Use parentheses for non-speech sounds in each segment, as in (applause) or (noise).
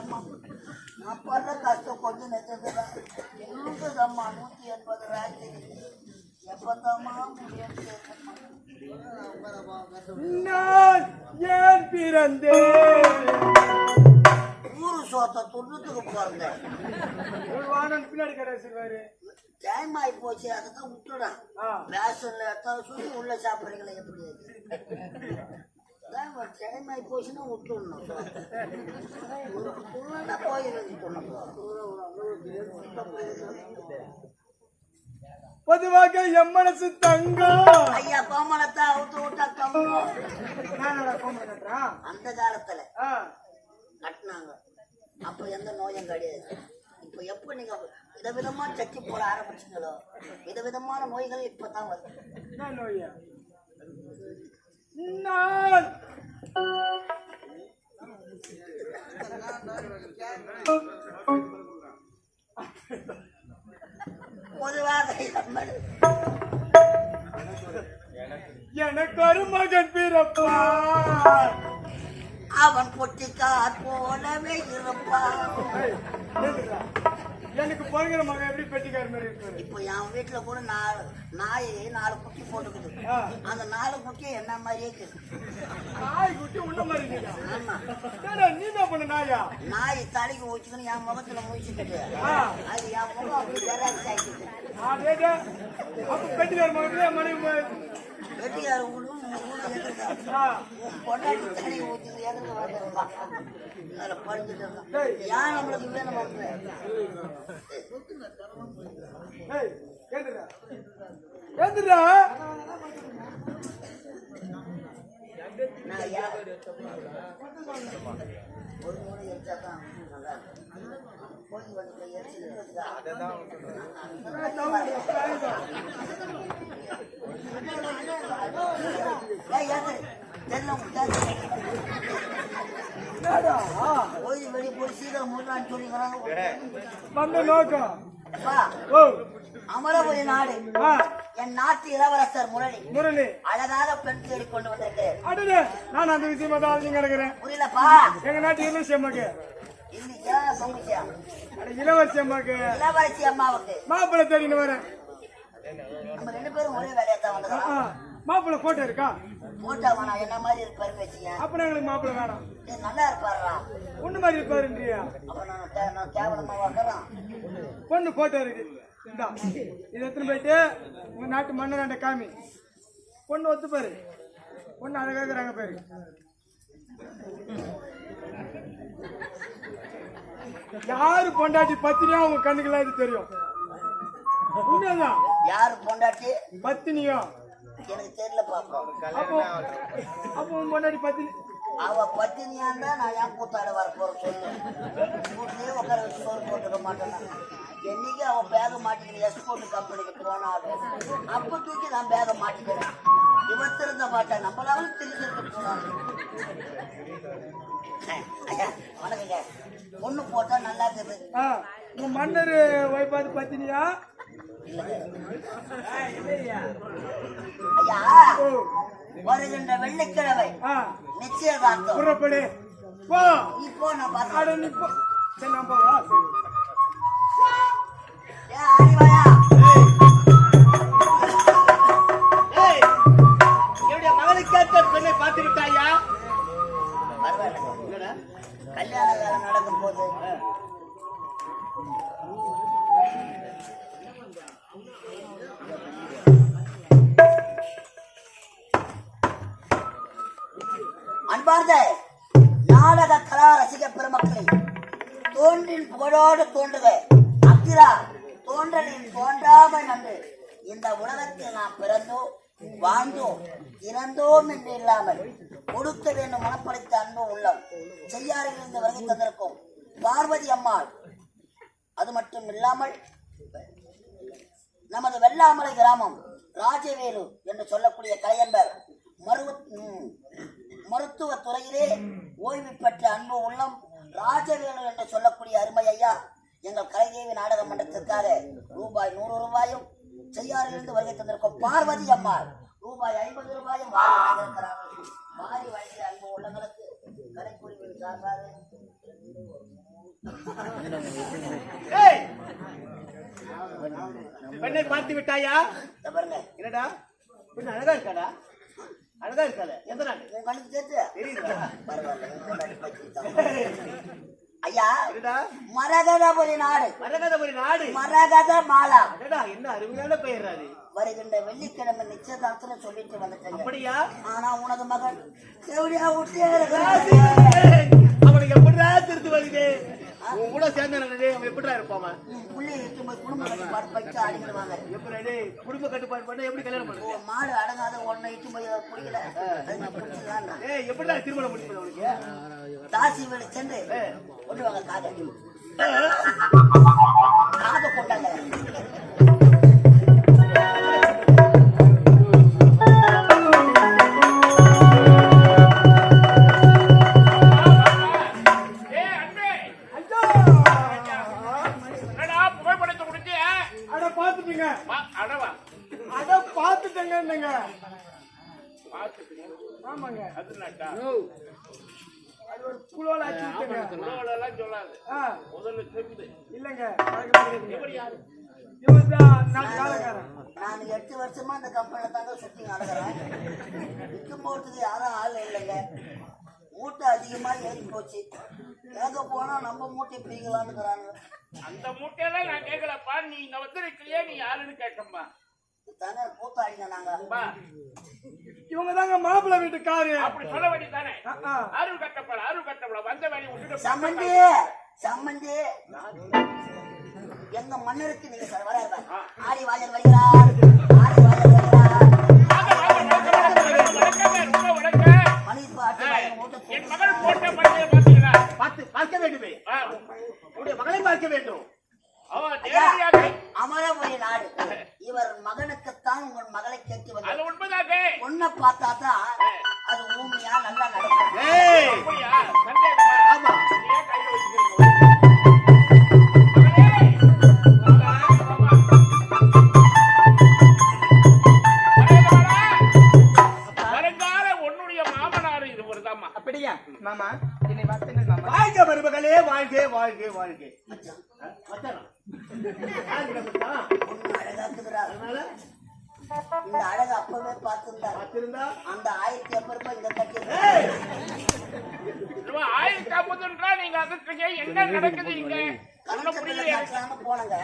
அம்மா நான் படுற கஷ்டம் கொஞ்சம் நெச்சதுல இருக்குதம்மா நூற்றி எண்பது ராஜி எப்போதாம்மா நான் ஏன் பிறந்தேன்? ஊரு சோத்தை துண்ணுத்துக்கு பிறந்தேன். பின்னாடி கடை சொல்வாரு டைம் ஆகி போச்சு அதை தான் விட்டுடா. ஆ. ரேஷன்ல எத்தனை சுற்றி உள்ள சாப்பிட்றீங்களா எப்படி டைம் ஆகி போச்சுன்னா விட்டுடணும் உள்ளனா போயிருந்து பொதுவாக என் மனசு தங்கம். ஐயா கோமலத்தை அவுத்து விட்டா கட்டுறான் அந்த காலத்துல கட்டினாங்க. அப்ப எந்த நோயும் கிடையாது. இப்ப எப்ப நீங்க விதவிதமா சக்கி போட ஆரம்பிச்சீங்களோ விதவிதமான நோய்கள் இப்பதான் வருது. என்ன நோயா? பொதுவாக எனக்கு ஒரு மகன் பிறப்பா அவன் பொட்டிக்கார் போலவே இருப்பான்? எனக்கு பிறகுற மகன் எப்படி பெட்டிக்கார மாதிரி இருப்பாரு இப்போ என் வீட்டுல கூட நாலு நாய் நாலு குட்டி போட்டுக்குது ஆ. அந்த நாலு குட்டி என்ன மாதிரியே இருக்குது நாய் குட்டி உள்ள மாதிரி இருக்குதா? ஆமா ஏடா, நீ என்ன பண்ண நாயா நாய் தலைக்கு ஊச்சிக்கணும் என் முகத்துல முடிச்சுக்கிட்டு ஆ. அது என் முகம் அப்படி ஜெராக்ஸ் ஆகிடுது அதேடா. அப்ப பெட்டிக்கார மகன் என் மனைவி உங்களுக்கு எதிர்க்க ஆ. பொண்டாட்டி தலையை ஊற்றிட்டு எதிர்க்க அதில் ஏன் நம்மளுக்கு வேணும் ஒரு முறை எரிச்சா தான் நல்லா இருக்கும். போய் வந்து எரிச்சு அமரபுரி நாடு. என் நாட்டு இளவரசர் முரளி. முரளி. அழகாக பெண் தேடி கொண்டு வந்திருக்கிறேன் நான் அந்த விஷயமா தான் அழிஞ்சு கிடக்குறேன் புரியலப்பா. எங்க நாட்டு இளவரசி அம்மாக்கு. இளவரச அம்மாக்கு. இளவரசி அம்மாவுக்கு. மாப்பிள்ளை தேடின்னு வரேன். மாப்பிள்ளை போட்டோ இருக்கா? போட்டா வேணாம் என்ன மாதிரி இருப்பாரு பேசிங்க அப்ப எங்களுக்கு மாப்பிள்ளை வேணாம். நல்லா இருப்பாருடா. பொண்ணு மாதிரி இருப்பாருன்றியா? அப்ப நான் கேவலமா வைக்கிறேன் பொண்ணு போட்டோ இருக்கு. இந்தா இது எடுத்துன்னு போயிட்டு உங்க நாட்டு மன்னராண்ட காமி. பொண்ணு ஒத்து பாரு பொண்ணு அழகா இருக்கிறாங்க பாரு. யாரு பொண்டாட்டி பத்தினியா உங்க கண்ணுக்கெல்லாம் இது தெரியும். உண்மைதான். யாரு பொண்டாட்டி? பத்தினியோ? எனக்கு தெரியல பாப்போம் அப்போ பொண்டாட்டி பத்தினி அவ பத்தினியா இருந்தா நான் ஏன் கூத்தாட வர போற சொல்லு. வீட்லயே உட்கார வச்சு சோறு போட்டுக்க மாட்டேன். என்னைக்கு அவ பேக மாட்டிக்கிட்டு எக்ஸ்போர்ட் கம்பெனிக்கு போனாலும் அப்ப தூக்கி நான் பேக மாட்டிக்கிறேன். இவன் திருந்த மாட்டேன் நம்மளாலும் திருந்திட்டு போனான் ஐயா வணக்கங்க. பொண்ணு போட்டா நல்லா இருக்குது மன்னர் வைப்பாது பத்தினியா? ஐயா வருகின்ற வெள்ளிக்கிழமை நிச்சயதார்த்தம். புறப்படு. போ. இப்போ நான் பார்த்தேன் அட நீ போ. சரி ஏன் அறிவாயா செய்யாரிலிருந்து இருந்து வருகை தந்திருக்கும். பார்வதி அம்மாள். அது மட்டும் இல்லாமல் நமது வெள்ளாமலை கிராமம் ராஜவேலு என்று சொல்லக்கூடிய கலையன்பர் மருவ மருத்துவ துறையிலே ஓய்வு பெற்ற அன்பு உள்ளம் ராஜவேலு என்று சொல்லக்கூடிய அருமை ஐயா எங்கள் கலைதேவி நாடக மன்றத்திற்காக ரூபாய் நூறு ரூபாயும் செய்யாறிலிருந்து வருகை தந்திருக்கும் பார்வதி அம்மாள். ரூபாய் ஐம்பது ரூபாயும் வாங்கி அன்பு உள்ளங்களுக்கு பெண்ணை பார்த்து விட்டாயா? என்னடா? பெண் அழகா இருக்காடா? அழகா இருக்கால எந்த நாடு? ஐயா மரகதபுரி நாடு. மரகதபுரி நாடு? மரகத மாலா என்ன அருமையான பெயர் அது. வருகின்ற வெள்ளிக்கிழமை நிச்சயதார்த்தத்துல சொல்லிட்டு வந்துட்டேங்க. அப்படியா? ஆனா உனது மகன் எப்படியா விட்டே அவனை எப்படிடா திருத்து வருது? உன் கூட சேர்ந்து அவன் எப்படிடா இருப்பான் புள்ளி இருக்கும்போது குடும்ப கட்டுப்பாடு அடிக்கிடுவாங்க. எப்படி குடும்ப கட்டுப்பாடு பண்ண எப்படி கல்யாணம் உன் மாடு அடங்காத ஒன்னை இட்டு போய் பிடிக்கல. ஏய் எப்படிடா திருமணம் முடிப்பது அவனுக்கு? தாசி வீடு சென்று கொண்டு வாங்க காதை காதை கொண்டாங்க முதல்ல திருந்து. இல்லைங்க இவர் யாரு? இவன் தான் நாலு காலக்காரன். நான் எட்டு வருஷமா இந்த கம்பெனில தாங்க சுத்தி நடக்கிறேன். விற்க போறதுக்கு யாரும் ஆள் இல்லைங்க. மூட்டை அதிகமா ஏறி போச்சு. எங்க போனா நம்ம மூட்டை பிரிக்கலாம்னுக்குறாங்க அந்த மூட்டையெல்லாம் நான் கேட்கலப்பா. நீ இங்க வந்திருக்கிறியே நீ யாருன்னு கேட்கம்பா தானே கூத்தாடிங்க நாங்க. இவங்க தாங்க மாப்பிள்ளை வீட்டுக்காரு. அப்படி சொல்ல வேண்டியதானே. அருள் கட்டப்பட அருள் கட்டப்பட வந்த வேலையை விட்டுட்டு சம்மந்தி. எங்க மன்னருக்கு நீங்க சார் வர ஆடி வாஜர் வருகிறார் வாழ்க மருமகளே வாழ்க வாழ்க வாழ்க. இந்த அழகு அப்பவே பார்த்திருந்தார். பார்த்திருந்தா? அந்த ஆயிரத்தி ஐம்பது ரூபாய் இங்க கட்டி ஏய்! இவன் ஆயிரத்தி ஐம்பதுன்றா நீங்க அதுக்கு என்ன நடக்குது இங்க? போனங்க.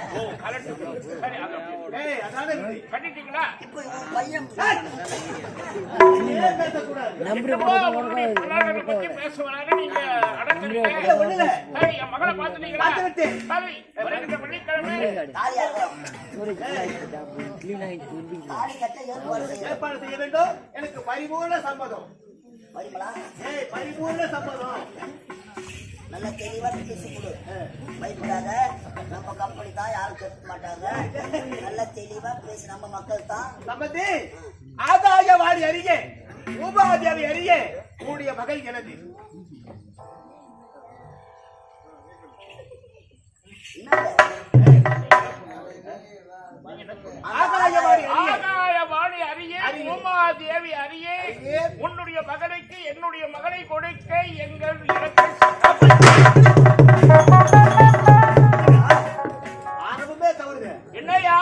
எனக்கு பரிபூர்ண சம்மதம். ஏய் பரிபூர்ண சம்மதம். நல்ல தெளிவா பேசி கொடு பயப்படாத. நம்ம கம்பெனி தான் யாரும் கேட்க மாட்டாங்க. நல்ல தெளிவா பேசி. நம்ம மக்கள் தான். சம்மதி ஆதாய வாடி அறிய உபாதியாவை அறிய உன்னுடைய மகள் எனது. அறிய ஆகாயவாணி அறியே, உமாதேவி அறியே, உன்னுடைய மகனுக்கு என்னுடைய மகளை கொடுக்க எங்கள் என்னையா?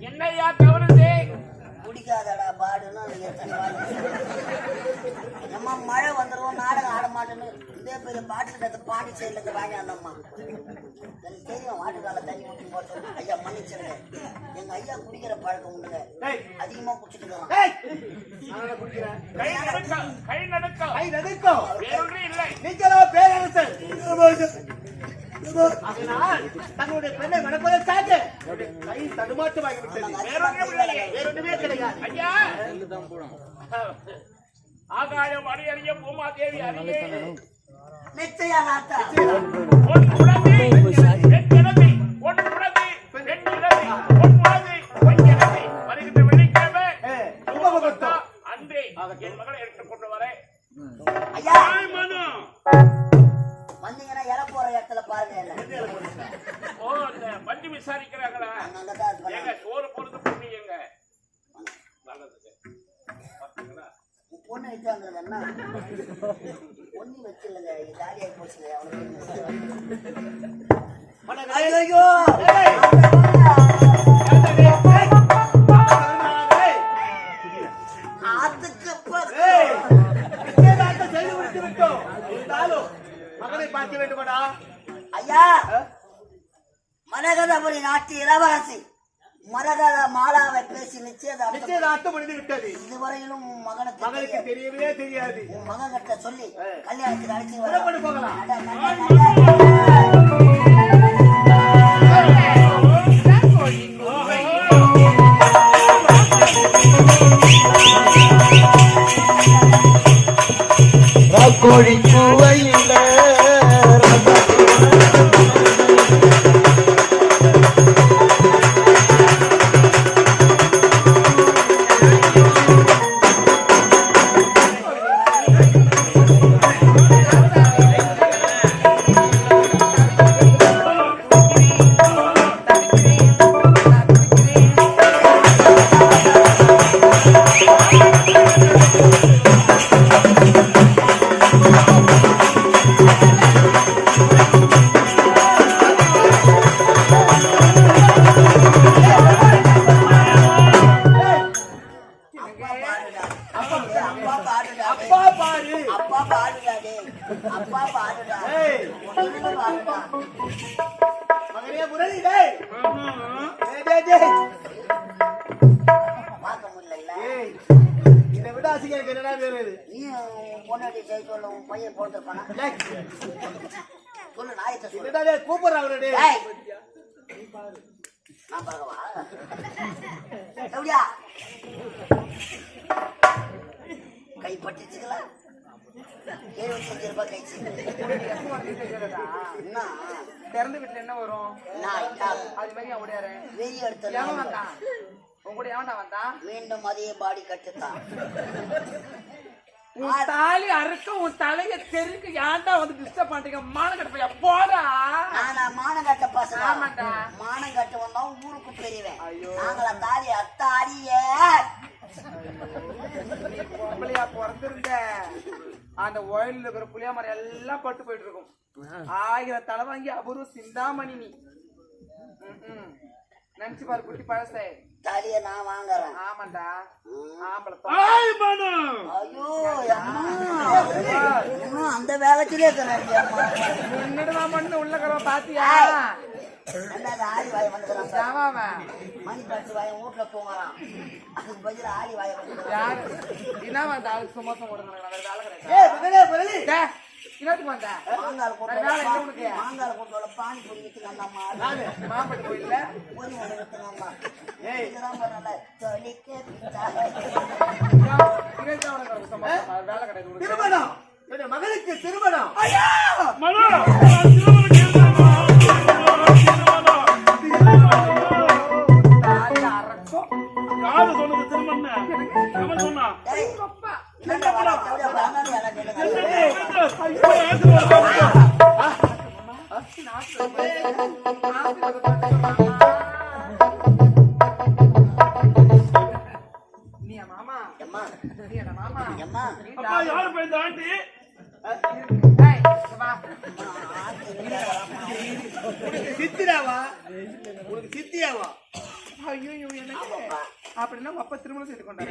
என்னையா தவறுது? பிடிக்காதடா பாடுன்னு நம்ம மழை வந்துடும் நாடகம் ஆட மாட்டேன்னு. இதே பெரிய பாட்டு பாண்டி சைடுல இருந்து வாங்கி வந்தோம்மா வாட்டுக்கால தண்ணி ஊற்றி போட்டு ஐயா மன்னிச்சிருங்க. எங்க ஐயா குடிக்கிற பழக்கம் உண்டுங்க. அதிகமா குடிச்சிட்டு இருக்கிறோம் ஏய். நான் குடிக்கிறேன்? கை நடுக்க கை நடுக்க கை நடுக்கும் வேறொன்றும் இல்லை. நீங்களோ பேரரசர். அதனால் தன்னுடைய பெண்ணை மணப்பதற்காக கை தடுமாற்றமாகி விட்டது வேறொன்றும் கிடையாது. ஐயா. ஆகாயம் அறிய பூமாதேவி அறிய நிச்சயம் நாத்தா ஐயா. வந்தீங்கன்னா போற இடத்துல பாருங்க ஓ அந்த வண்டி விசாரிக்கிறாங்களா? ஏங்க. சோறு போறது பொண்ணு ஏங்க நல்லதுங்க. பொண்ணு வச்சு வந்தது என்ன பொண்ணு வச்சிருங்க ஜாலியாக போச்சுங்க மனகரே, ஐயோ விட்டது இதுவரையிலும் மகனுக்கு. தெரியவே தெரியாது உன் மகன் கிட்ட சொல்லி. கல்யாணத்துக்கு அழைச்சி போகலாம் வேறு நீ பொண்டாட்டி செய்ய சொல்ல உன் பையன் போட்டுருப்பானா? சொல்லு நாயத்தை சொல்லு. என்னடா டேய், கூப்பிடுறா அவனை டேய். ஏய். நான் பார்க்கவா? எப்படியா? கை பட்டுச்சுங்களா? எழுபத்தஞ்சு ரூபாய் கைச்சு என்ன? திறந்த வீட்டுல என்ன வரும்? நான் அது மாதிரி அவன் ஓடியாரு. வெறி எடுத்த கூட எவன்டா வந்தான் மீண்டும் அதே பாடி கட்டுத்தான். உன் தாலி அறுக்க உன் தலைய தெருக்கு ஏன்டா வந்து டிஸ்டர்ப் பண்றீங்க? மான கட்ட போடா. நானா மானங்கட்ட பசங்க. ஆமாண்டா. மானங்கட்ட வந்தோம் ஊருக்கு பெரியவன் ஐயோ. நாங்கள தாலி அத்தாரியே பொம்பளையா பிறந்திருந்த அந்த ஒயில்ல இருக்கிற புளியா மரம் எல்லாம் பட்டு போயிட்டு இருக்கும். ஆயிரம் தலை வாங்கி அபூர்வ சிந்தாமணி நீ. நினைச்சு பாரு குட்டி பழசே. தாலிய நான் வாங்குறேன். ஆமாண்டா. ஐயோ அம்மா. இன்னும் அந்த வேகத்திலே இருக்கிறேன் மண்ணு உள்ள பாத்தியா? ஆடி வாய் வந்துக்கிறான் மணி கட்டு வாய் வீட்டுல தூங்குறான் அதுக்கு பதில் ஆடி வாய் வந்த ஆளுக்கு சும்மா என்னத்துக்கு வந்த மாங்கால இல்லை உனக்கு மாங்கால கூட்டோட பானி பொடி வித்துக்காண்டாமா நானு மாம்பட்டு கோயில்ல? ஒன்று ஏய். இதுதான் பண்ணல வேலை கிடையாது திருமணம். என்னுடைய மகனுக்கு திருமணம். மனு திருமணம் யாரு சொன்னது சொன்னா டேய்,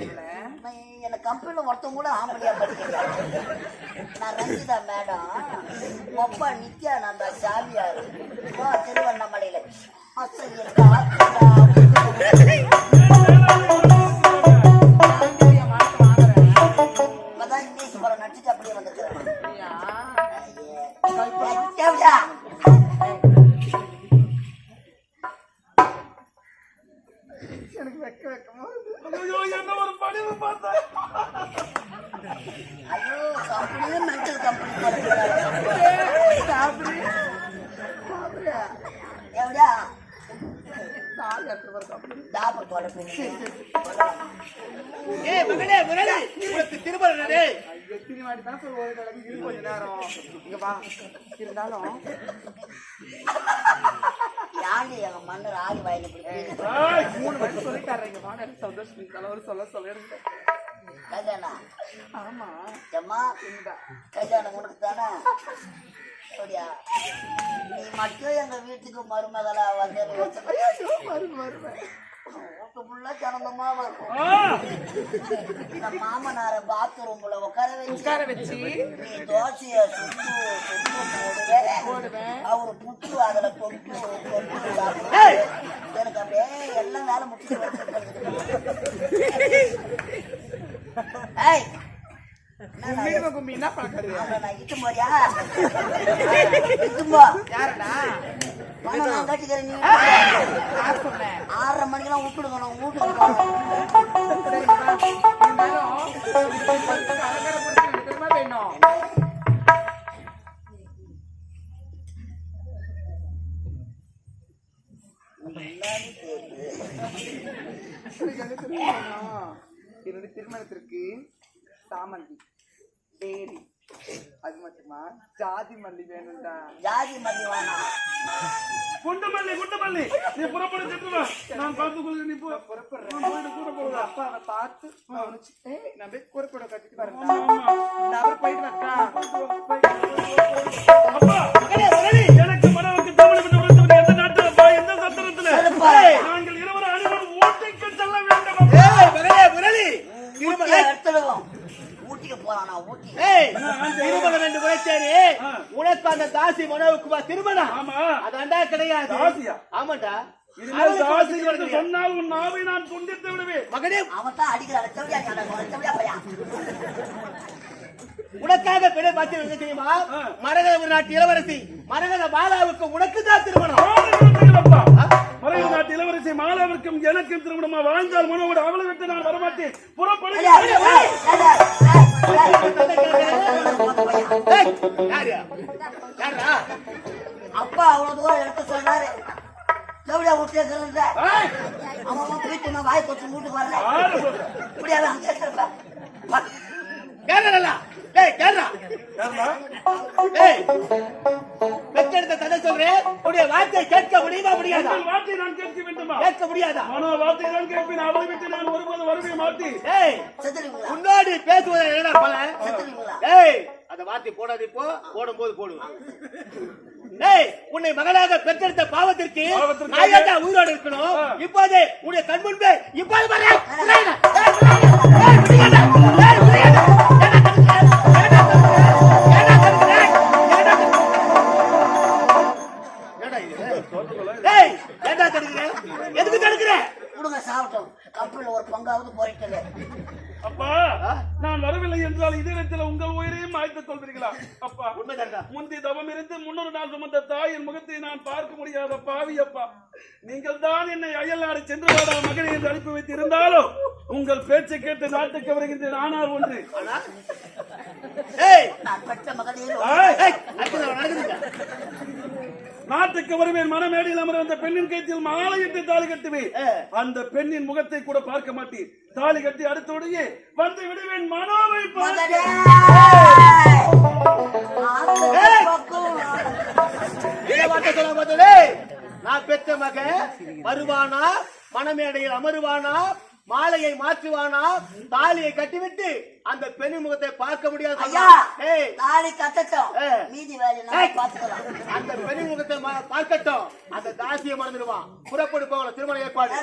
என் கம்பெனியில் கம்பெனில ஒருத்தவங்க கூட ஆம்பளையா படிக்கிறேன் நான் ரஞ்சிதா மேடம் ஒப்பா நித்யா நான் தான் சாமியாரு. ஓ, திருவண்ணாமலையில. ஆசிரியர். டேய் ஐயோ, திரும்பி தான் சொல்லு, ஒரு கிழமை இரு கொஞ்ச நேரம். இங்க வா. இருந்தாலும் யாண்டி எங்க மன்னர் ஆடி வாயில மூணு மணி இங்க வா, எனக்கு சந்தோஷம் இருந்தாலும் ஒரு சொல்ல சொல்ல கல்யாணம் ஆமா எம்மா இந்தா. கல்யாணம் உனக்கு தானே அப்படியா நீ மட்டும் எங்க வீட்டுக்கு மருமகளா வந்து வீட்டு மாமனார பாத்ரூம்ல உட்கார வச்சு உட்கார வச்சு. நீ தோசைய சுட்டு சுட்டு போடுவேன் அவரு புட்டு அதுல. எனக்கு அப்படியே எல்லாம் வேலை முடிச்சு ஏய்! கும்மி கும்மி என்ன பாக்குறது நான் இட்டு போறியா? (laughs) இட்டு போ. யாரடா? நான் கட்டிக்கிறேன் நீ. ஆறரை மணிக்கெல்லாம் விட்டுடுங்க நான் வீட்டுக்கு என்னுடைய திருமணத்திற்கு சாமந்தி. டேரி அது மட்டுமா? ஜாதி மல்லி வேணும்டா. ஜாதி மல்லி வேணாம். குண்டுமல்லி குண்டுமல்லி நீ புறப்பட சென்று வா நான் பார்த்துக் கொள்கிறேன் நீ போ. நான் போயிட்டு கூட போகலாம். அப்பா அவனை பார்த்து கவனிச்சு ஏய், நான் போய் கூட கட்டிட்டு வரேன் நான் அப்புறம் போயிட்டு வரேன் அப்பா எனக்கு மனவுக்கு தமிழ் விட்டு உரைத்தவன் எந்த நாட்டில் அப்பா எந்த சத்திரத்தில். நாங்கள் இருவரும் அனைவரும் ஊட்டிக்கு செல்ல வேண்டும் முரளி, முரளி. போலாம் நான் ஊட்டி திருமணம். உனக்கு அந்த தாசி திருமணம். அதாண்டா கிடையாது? ஆமாண்டா. சொன்னால் உன் நாவை துண்டித்து விடுவேன். மகனே அவன் தான் அடிக்கிறான் உனக்காக பெரிய பார்த்து தெரியுமா? ஆ. மரகத ஒரு நாட்டு இளவரசி. மரகத பாலாவுக்கு உனக்கு தான் திருமணம். மறைவு நாட்டு இளவரசி மாலாவிற்கும் எனக்கும் திருமணமா வாழ்ந்தால் மனோவோடு அவளை விட்டு நான் வரமாட்டேன். அப்பா அவ்வளவு தூரம் எடுத்து சொல்றாரு செவடியா ஊட்டியே சொல்ற ஏய், அவன் போயிட்டு நான் வாய் கொச்சு வீட்டுக்கு வரல? இப்படியாவே அங்கே இருப்பேன் கேரளா ஏய் கேரளா ஏய்! தந்தை சொல்றேன். உன்னுடைய வார்த்தையை கேட்க முடியுமா முடியாதா? வார்த்தையை நான் கேட்க வேண்டுமா? கேட்க முடியாதா? மனோ வார்த்தையை நான் கேட்பேன். அவளை விட்டு நான் ஒருபோது வருவே மாட்டேன் ஏய் செத்துருவீங்களா? முன்னாடி பேசுவதை என்னடா பல ஏய் அந்த வார்த்தை போடாது இப்போ. போடும்போது போடுவேன். ஏய் உன்னை மகனாக பெற்றெடுத்த பாவத்திற்கு ஏன்டா உயிரோடு இருக்கணும். இப்போதே உன்னுடைய கண் முன்பே இப்போது நாட்டுக்கு வருவேன் மனமேடையில் அமர அந்த பெண்ணின் கைத்தில் மாலையிட்டு தாலி கட்டுவேன். அந்த பெண்ணின் முகத்தை கூட பார்க்க மாட்டேன் தாலி கட்டி அடுத்தோடையே வந்து விடுவேன் மனோவை பார்க்க. நான் பெற்ற மகன். வருவானா? மணமேடையில் அமருவானா? மாலையை மாற்றுவானா? தாலியை கட்டிவிட்டு அந்த பெண் முகத்தை பார்க்க முடியாது தாலி கட்டட்டும். மீதி அந்த பெண் முகத்தை பார்க்கட்டும். அந்த தாசியை மறந்துடுவான். புறப்படு போகலாம் திருமண ஏற்பாடு.